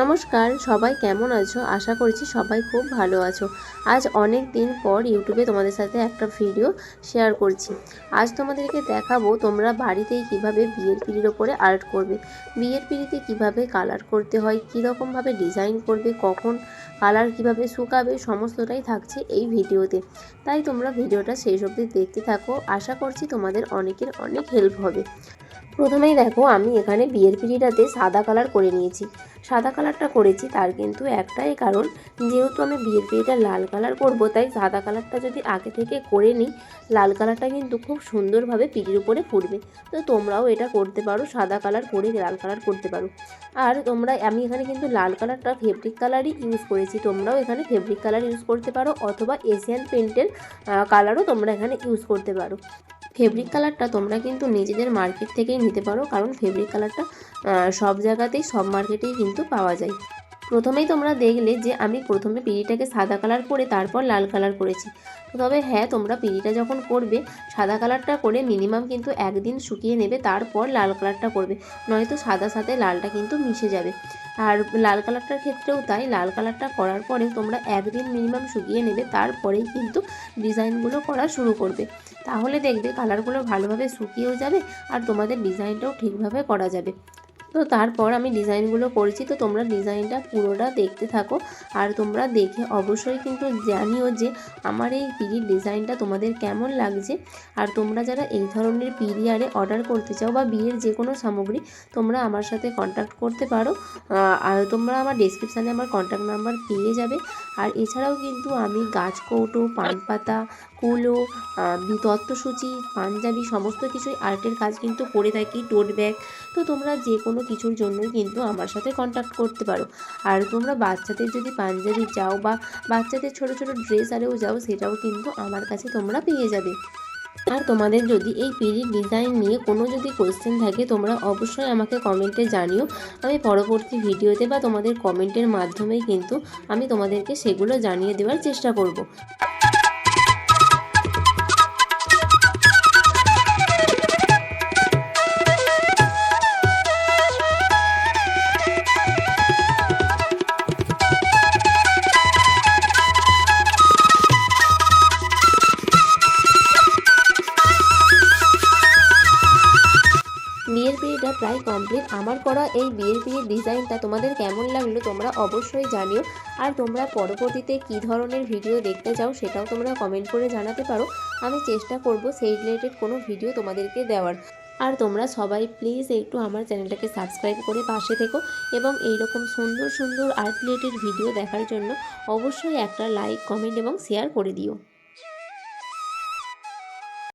নমস্কার, সবাই কেমন আছো? আশা করছি সবাই খুব ভালো আছো। আজ অনেক দিন পর ইউটিউবে তোমাদের সাথে একটা ভিডিও শেয়ার করছি। আজ তোমাদেরকে দেখাবো তোমরা বাড়িতেই কীভাবে বিয়ের পিড়ির ওপরে আর্ট করবে। বিয়ের পিড়িতে কীভাবে কালার করতে হয়, কীরকমভাবে ডিজাইন করবে, কখন কালার কীভাবে শুকাবে, সমস্তটাই থাকছে এই ভিডিওতে। তাই তোমরা ভিডিওটা শেষ অবধি দেখতে থাকো। আশা করছি তোমাদের অনেকের অনেক হেল্প হবে। প্রথমেই দেখো আমি এখানে বিয়ের পিড়িটাতে সাদা কালার করে নিয়েছি। সাদা কালারটা করেছি তার কিন্তু একটাই কারণ, যেহেতু আমি বিয়ের পিড়িটা লাল কালার করব, তাই সাদা কালারটা যদি আগে থেকে করে নিই, লাল কালারটা কিন্তু খুব সুন্দরভাবে পিড়ির উপরে ফুটবে। তো তোমরাও এটা করতে পারো, সাদা কালার করে লাল কালার করতে পারো। আর তোমরা, আমি এখানে কিন্তু লাল কালারটা ফেব্রিক কালারই ইউজ করেছি, তোমরাও এখানে ফেব্রিক কালার ইউজ করতে পারো, অথবা এশিয়ান পেন্টের কালারও তোমরা এখানে ইউজ করতে পারো। ফেব্রিক কালারটা তোমরা কিন্তু নিজেদের মার্কেট থেকেই নিতে পারো, কারণ ফেব্রিক কালারটা সব জায়গাতেই, সব মার্কেটেই কিন্তু পাওয়া যায়। প্রথমেই তোমরা দেখলে যে আমি প্রথমে পিড়িটাকে সাদা কালার করে, তারপর লাল কালার করেছি। তবে হ্যাঁ তোমরা পিড়িটা যখন করবে, সাদা কালারটা করে মিনিমাম কিন্তু একদিন শুকিয়ে নেবে, তারপর লাল কালারটা করবে। নয়তো সাদা সাথে লালটা কিন্তু মিশে যাবে। আর লাল কালারটার ক্ষেত্রেও তাই, লাল কালারটা করার পরে তোমরা একদিন মিনিমাম শুকিয়ে নেবে, তারপরেই কিন্তু ডিজাইনগুলো করা শুরু করবে। তাহলে দেখবে কালারগুলো ভালোভাবে শুকিয়েও যাবে আর তোমাদের ডিজাইনটাও ঠিকভাবে করা যাবে। তো তারপর আমি ডিজাইনগুলো করেছি। তো তোমরা ডিজাইনটা পুরোটা দেখতে থাকো। আর তোমরা দেখে অবশ্যই কিন্তু জানিও যে আমার এই পিড়ির ডিজাইনটা তোমাদের কেমন লাগছে। আর তোমরা যারা এই ধরনের পিরিয়ারে অর্ডার করতে চাও বা বিয়ের যে কোনো সামগ্রী, তোমরা আমার সাথে কন্ট্যাক্ট করতে পারো। আর তোমরা আমার ডিসক্রিপশানে আমার কন্ট্যাক্ট নাম্বার পেয়ে যাবে। আর এছাড়াও কিন্তু আমি গাছ কৌটো পান পাতা কুলো তত্ত্বসূচি পাঞ্জাবি, সমস্ত কিছুই আর্টের কাজ কিন্তু করে থাকি টোট ব্যাগ তো তোমরা যে কোনো কিছুর জন্যই কিন্তু আমার সাথে কন্ট্যাক্ট করতে পারো। আর তোমরা বাচ্চাদের যদি পাঞ্জাবি চাও বা বাচ্চাদের ছোট ছোট ড্রেস আরেও যাও, সেটাও কিন্তু আমার কাছে তোমরা পেয়ে যাবে। আর তোমাদের যদি এই পিড়ির ডিজাইন নিয়ে কোনো যদি কোয়েশ্চেন থাকে, তোমরা অবশ্যই আমাকে কমেন্টে জানিও। আমি পরবর্তী ভিডিওতে বা তোমাদের কমেন্টের মাধ্যমেই কিন্তু আমি তোমাদেরকে সেগুলো জানিয়ে দেওয়ার চেষ্টা করব। বিয়ের পিড়িটা প্রায় কমপ্লিট আমার করা এই বিয়ের পিড়ির ডিজাইনটা তোমাদের কেমন লাগল তোমরা অবশ্যই জানিও। আর তোমরা পরবর্তীতে কী ধরনের ভিডিও দেখতে চাও সেটাও তোমরা কমেন্ট করে জানাতে পারো। আমি চেষ্টা করব সেই রিলেটেড কোনো ভিডিও তোমাদেরকে দেওয়ার। আর তোমরা সবাই প্লিজ একটু আমার চ্যানেলটাকে সাবস্ক্রাইব করে পাশে থেকো এবং এই রকম সুন্দর সুন্দর আর্ট রিলেটেড ভিডিও দেখার জন্য অবশ্যই একটা লাইক কমেন্ট এবং শেয়ার করে দিও।